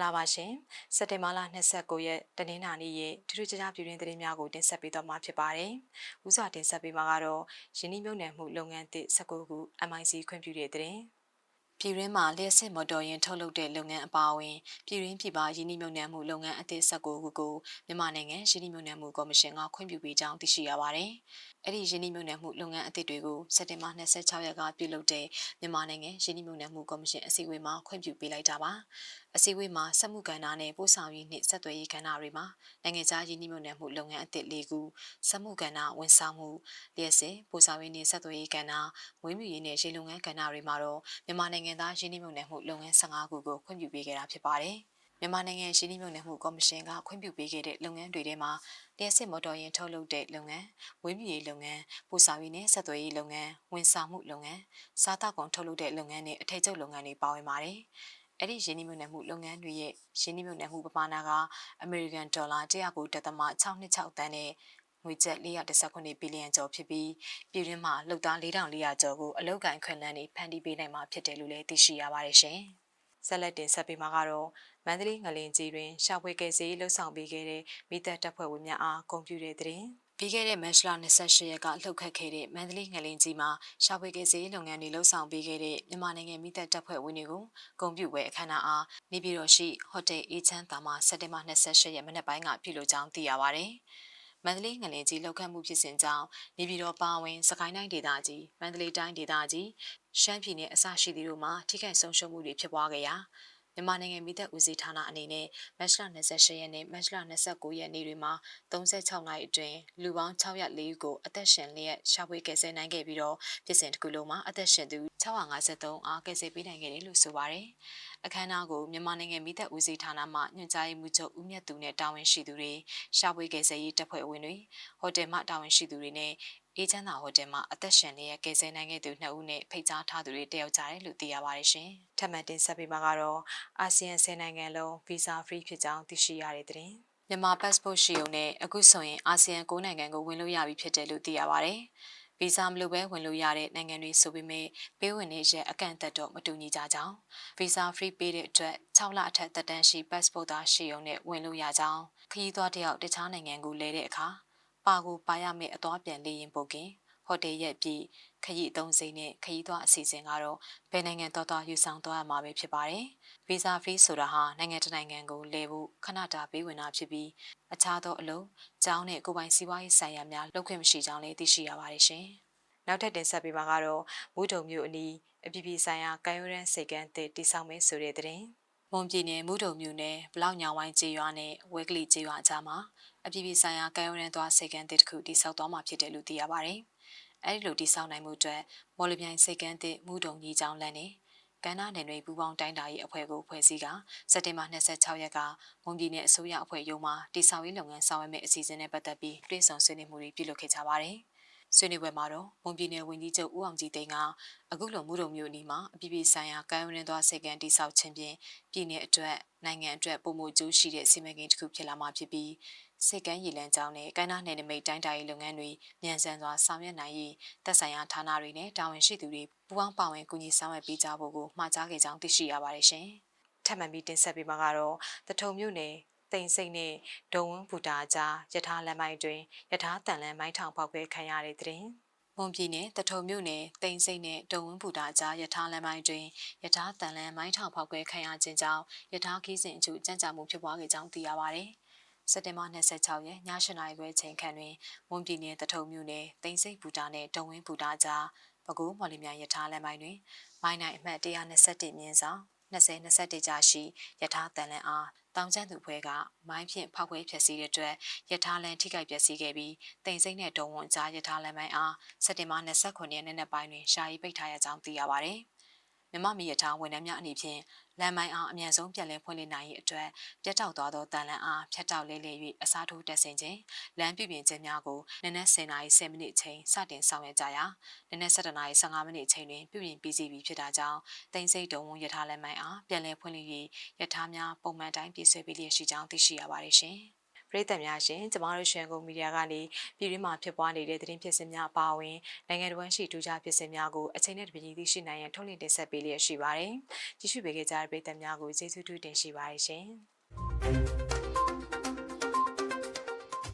္ဂလာပါရှင်စက်တင်ဘာလ29ရက်တနင်္လာနေ့ရဲ့ထူးထူးခြားခြားပြည်တွင်သတင်းများကိုတင်ဆက်ပေးသွားမှာဖြစ်ပါတယ်။ဦးစွာတင်ဆက်ပေးမှာကတော့ယင်းနှမြုံနယ်မှုလုပ်ငန်းသစ်19ခု MIC ခွင့်ပြုတဲ့သတင်း။ ပြည်ရင်းမှာလျှက်စစ်မော်တော်ယာဉ်ထုတ်လုပ်တဲ့လုပ်ငန်းအပါအဝင်ပြည်ရင်းပြည်ပရင်းနှီးမြှုပ်နှံမှုလုပ်ငန်းအသစ်၁၉ခုကိုမြန်မာနိုင်ငံရင်းနှီးမြှုပ်နှံမှုကော်မရှင်ကခွင့်ပြုပေးကြောင်းသိရှိရပါတယ်။အဲ့ဒီရင်းနှီးမြှုပ်နှံမှုလုပ်ငန်းအသစ်တွေကိုစက်တင်ဘာ26ရက်ကပြုလုပ်တဲ့မြန်မာနိုင်ငံရင်းနှီးမြှုပ်နှံမှုကော်မရှင်အစည်းအဝေးမှာခွင့်ပြုပေးလိုက်တာပါ။အစည်းအဝေးမှာစက်မှုကဏ္ဍနဲ့ပို့ဆောင်ရေးနှင့်ဆက်သွယ်ရေးကဏ္ဍတွေမှာနိုင်ငံခြားရင်းနှီးမြှုပ်နှံမှုလုပ်ငန်းအသစ်၄ခုစက်မှုကဏ္ဍဝန်ဆောင်မှုလျှက်စစ်ပို့ဆောင်ရေးနှင့်ဆက်သွယ်ရေးကဏ္ဍဝင်းမြူရေးနဲ့ရေလုပ်ငန်းကဏ္ဍတွေမှာတော့မြန်မာနိုင်ငံသားရင်းနှီးမြှုပ်နှံမှုလုပ်ငန်း15ခုကိုခွင့်ပြုပေးခဲ့တာဖြစ်ပါတယ်။မြန်မာနိုင်ငံရှင်းနှီးမြှုပ်နှံမှုကော်မရှင်ကခွင့်ပြုပေးခဲ့တဲ့လုပ်ငန်းတွေထဲမှာလျှက်စစ်မော်တော်ယာဉ်ထုတ်လုပ်တဲ့လုပ်ငန်း၊ဝင်းမြူရေးလုပ်ငန်း၊ပို့ဆောင်ရေးနဲ့ဆက်သွယ်ရေးလုပ်ငန်း၊ဝန်ဆောင်မှုလုပ်ငန်း၊စားသောက်ကုန်ထုတ်လုပ်တဲ့လုပ်ငန်းနဲ့အထည်ချုပ်လုပ်ငန်းတွေပါဝင်ပါတယ်။အဲ့ဒီရင်းနှီးမြှုပ်နှံမှုလုပ်ငန်းတွေရဲ့ရင်းနှီးမြှုပ်နှံမှုပမာဏကအမေရိကန်ဒေါ်လာ109.626တန်းနဲ့ ငွေကျပ်419ဘီလီယံကျော်ဖြစ်ပြီးပြည်တွင်းမှာလှုပ်သား4400ကျော်ကိုအလောက်ကန်ခွင့်လန်းနေဖန်တီးပေးနိုင်မှာဖြစ်တယ်လို့လည်းသိရှိရပါတယ်ရှင်။ဆက်လက်တင်ဆက်ပေးမှာကတော့မန္တလေးငလင်ကြီးတွင်ရှာဖွေကယ်ဆယ်ရေးလှုပ်ဆောင်ပေးခဲ့တဲ့မိသက်တပ်ဖွဲ့ဝင်များအားဂုဏ်ပြုတဲ့တဲ့တင်ပြီးခဲ့တဲ့မတ်လ28ရက်ကလှုပ်ခတ်ခဲ့တဲ့မန္တလေးငလင်ကြီးမှာရှာဖွေကယ်ဆယ်ရေးလုပ်ငန်းတွေလှုပ်ဆောင်ပေးခဲ့တဲ့မြန်မာနိုင်ငံမိသက်တပ်ဖွဲ့ဝင်တွေကိုဂုဏ်ပြုပွဲအခမ်းအနားအားနေပြည်တော်ရှိဟိုတယ်အေချမ်းသာမှာစက်တင်ဘာ28ရက်မနက်ပိုင်းကပြုလုပ်ကြောင်းသိရပါဗျ။ မန္တလေးငလင်ကြီးလောက်ခတ်မှုဖြစ်စဉ်ကြောင့်နေပြည်တော်ပါဝင်စကိုင်းတိုင်းဒေသကြီးမန္တလေးတိုင်းဒေသကြီးရှမ်းပြည်နယ်အစရှိသည့်တို့မှာထိခိုက်ဆုံးရှုံးမှုတွေဖြစ်ပွားခဲ့ရာ မြန်မာနိုင်ငံမိသက်ဦးစီးဌာနအနေနဲ့မတ်လ28ရက်နေ့မတ်လ29ရက်နေ့တွေမှာ36နိုင်အတွင်းလူပေါင်း604ဦးကိုအသက်ရှင်လျက်ရှာဖွေကယ်ဆယ်နိုင်ခဲ့ပြီးတော့ပြည်စင်တစ်ခုလုံးမှာအသက်ရှင်သူ653အားကယ်ဆယ်ပေးနိုင်ခဲ့တယ်လို့ဆိုပါတယ်။အခမ်းအနားကိုမြန်မာနိုင်ငံမိသက်ဦးစီးဌာနမှညွှန်ကြားရေးမှူးချုပ်ဦးမြတ်သူနဲ့တာဝန်ရှိသူတွေရှာဖွေကယ်ဆယ်ရေးတပ်ဖွဲ့ဝင်တွေဟိုတယ်မှတာဝန်ရှိသူတွေနဲ့ အေးချမ်းသာဟိုတယ်မှာအသက်ရှင်လျက်ကယ်ဆယ်နိုင်ခဲ့သူနှစ်ဦးနဲ့ဖိတ်ကြားထားသူတွေတယောက်ကြတယ်လို့သိရပါတယ်ရှင်။ထပ်မံတင်ဆက်ပေးမှာကတော့အာဆီယံ10နိုင်ငံလုံး visa free ဖြစ်ကြောင်းသိရှိရတဲ့သတင်း။မြန်မာ passport ရှိုံနဲ့အခုဆိုရင်အာဆီယံ9နိုင်ငံကိုဝင်လို့ရပြီဖြစ်တယ်လို့သိရပါတယ်။ဗီဇာမလိုပဲဝင်လို့ရတဲ့နိုင်ငံတွေဆိုပေမဲ့ပေးဝင်နေရဲ့အကန့်အသတ်တော့မတူညီကြကြောင်းဗီဇာ free ပေးတဲ့အတွက်6လအထက်သက်တမ်းရှိ passport သားရှိုံနဲ့ဝင်လို့ရကြောင်းခရီးသွားတယောက်တခြားနိုင်ငံကိုလဲတဲ့အခါ ပါကိုပါရမယ့်အသွားပြန်လေရင်ပုတ်ကင်ဟိုတယ်ရဲ့ပြီးခရီးအသုံးစိမ့်နဲ့ခရီးသွားအစီအစဉ်ကတော့ဘယ်နိုင်ငံတော်တော်ယူဆောင်သွားရမှာပဲဖြစ်ပါတယ်။ Visa Free ဆိုတာဟာနိုင်ငံတကာနိုင်ငံကိုလဲဖို့ခဏတာပေးဝင်တာဖြစ်ပြီးအခြားသောအလုပ်၊ကျောင်းနဲ့ကိုပိုင်စီးပွားရေးဆိုင်ရာများလုပ်ခွင့်မရှိကြောင်းလည်းသိရှိရပါတယ်ရှင်။နောက်ထပ်တင်ဆက်ပေးမှာကတော့မူးတုံမျိုးအနီးအပြည်ပြည်ဆိုင်ရာကံရိုးရန်စိတ်ကန်းတစ်တိဆောက်မယ်ဆိုတဲ့တဲ့ မွန်ပြည်နယ်မူတုံမြို့နယ်ဘလောက်ညောင်ဝိုင်းကျေးရွာနဲ့ဝဲကလီကျေးရွာအကြားမှာအပြည်ပြည်ဆိုင်ရာကံရိုးရန်သွားစိတ်ကန်းတစ်ခုတိဆောက်သွားမှာဖြစ်တယ်လို့သိရပါတယ်။အဲဒီလိုတိဆောက်နိုင်မှုအတွက်မော်လမြိုင်စိတ်ကန်းတစ်မူတုံကြီးကျောင်းလမ်းနဲ့ကန္နာနယ်တွေပူပေါင်းတိုင်းတာရေးအဖွဲ့ကိုဖွဲ့စည်းကစက်တင်ဘာ26ရက်ကမွန်ပြည်နယ်အစိုးရအဖွဲ့ရုံးမှတိဆောက်ရေးလုပ်ငန်းဆောင်ရွက်မယ့်အစီအစဉ်နဲ့ပတ်သက်ပြီးတွဲဆောင်ဆွေးနွေးမှုတွေပြုလုပ်ခဲ့ကြပါတယ်။ ဆွေးနွေးပွဲမှာတော့မွန်ပြည်နယ်ဝန်ကြီးချုပ်ဦးအောင်ကြည်သိန်းကအခုလိုမှုတော်မျိုးအနီးမှာအပြည်ပြည်ဆိုင်ရာကမ်းရိုးတန်းသွားစေကံတိဆောက်ခြင်းဖြင့်ပြည်내အတွက်နိုင်ငံအတွက်ပုံမှုကျိုးရှိတဲ့စီမံကိန်းတစ်ခုဖြစ်လာမှာဖြစ်ပြီးစေကမ်းရည်လန်းကြောင်းနဲ့ကမ်းနားနယ်နိမိတ်တိုင်းတာရေးလုပ်ငန်းတွေမြန်ဆန်စွာဆောင်ရွက်နိုင်ရေးသက်ဆိုင်ရာဌာနတွေနဲ့တာဝန်ရှိသူတွေပူးပေါင်းပါဝင်ကူညီဆောင်ရွက်ပေးကြဖို့ကိုမှာကြားခဲ့ကြောင်းသိရှိရပါတယ်ရှင်။ထပ်မံပြီးတင်ဆက်ပေးမှာကတော့တထုံမြို့နယ် တိန်စိတ်နဲ့ဒုံဝန်းဘူတာကြားယထာလမ်းမိုင်းတွင်ယထာတန်လန်းမိုင်းထောင်ပေါက်ခွဲခံရတဲ့တဲ့တင်မွန်ပြည်နယ်တထုံမြို့နယ်တိန်စိတ်နဲ့ဒုံဝန်းဘူတာကြားယထာလမ်းမိုင်းတွင်ယထာတန်လန်းမိုင်းထောင်ပေါက်ခွဲခံရခြင်းကြောင့်ယထာခီးစဉ်အကျကြံ့ကြာမှုဖြစ်ပွားခဲ့ကြောင်းသိရပါဗျ။စက်တင်ဘာ26ရက်ည8နာရီခွဲချိန်ခန့်တွင်မွန်ပြည်နယ်တထုံမြို့နယ်တိန်စိတ်ဘူတာနဲ့ဒုံဝင်းဘူတာကြားပဲခူးမော်လီမြိုင်ယထာလမ်းမိုင်းတွင်မိုင်းနိုင်အမှတ်121မြင်းဆောင် 20-21ကြာရှိယထာတန်လန်အားတောင်ကျန်းသူဖွဲ့ကမိုင်းဖြင့်ဖောက်ခွဲဖျက်ဆီးတဲ့အတွက်ယထာလန်ထိခိုက်ပျက်စီးခဲ့ပြီးတိမ်စိမ့်နဲ့ဒုံဝန်ကြားယထာလန်မိုင်းအားစက်တင်ဘာ29ရက်နေ့နက်ပိုင်းတွင်ရှာရီပိတ်ထားရကြောင်းသိရပါဗျ။ မြမမီရထားဝန်ထမ်းများအနေဖြင့်လမ်းမိုင်းအားအမြန်ဆုံးပြန်လည်ဖွင့်လှစ်နိုင်ရေးအတွက်ပြတ်တောက်သွားသောတန်လန်အားဖြတ်တောက်လဲလဲ၍အစားထိုးတက်ဆင်ခြင်းလမ်းပြုပြင်ခြင်းများကိုနနက်10:10မိနစ်ချိန်စတင်ဆောင်ရွက်ကြရာနနက်7:15မိနစ်ချိန်တွင်ပြုပြင်ပြီးစီးပြီဖြစ်တာကြောင့်တိမ်စိတ်တုံဝန်ရထားလမ်းမိုင်းအားပြန်လည်ဖွင့်လှစ်၍ရထားများပုံမှန်တိုင်းပြည့်စွဲပြီးလျက်ရှိကြောင်းသိရှိရပါတယ်ရှင်။ ပရိသတ်များရှင်ကျမတို့ရွှေကုန်းမီဒီယာကနေပြည်တွင်းမှာဖြစ်ပွားနေတဲ့သတင်းဖြစ်စဉ်များအပါအဝင်နိုင်ငံတော်ဝန်ရှိထူးခြားဖြစ်စဉ်များကိုအချိန်နဲ့တပြေးညီသိရှိနိုင်ရန်ထုတ်လင်းတင်ဆက်ပေးလျက်ရှိပါတယ်။ကြည့်ရှုပေးကြတဲ့ပရိသတ်များကိုကျေးဇူးတူတင်ရှိပါတယ်ရှင်။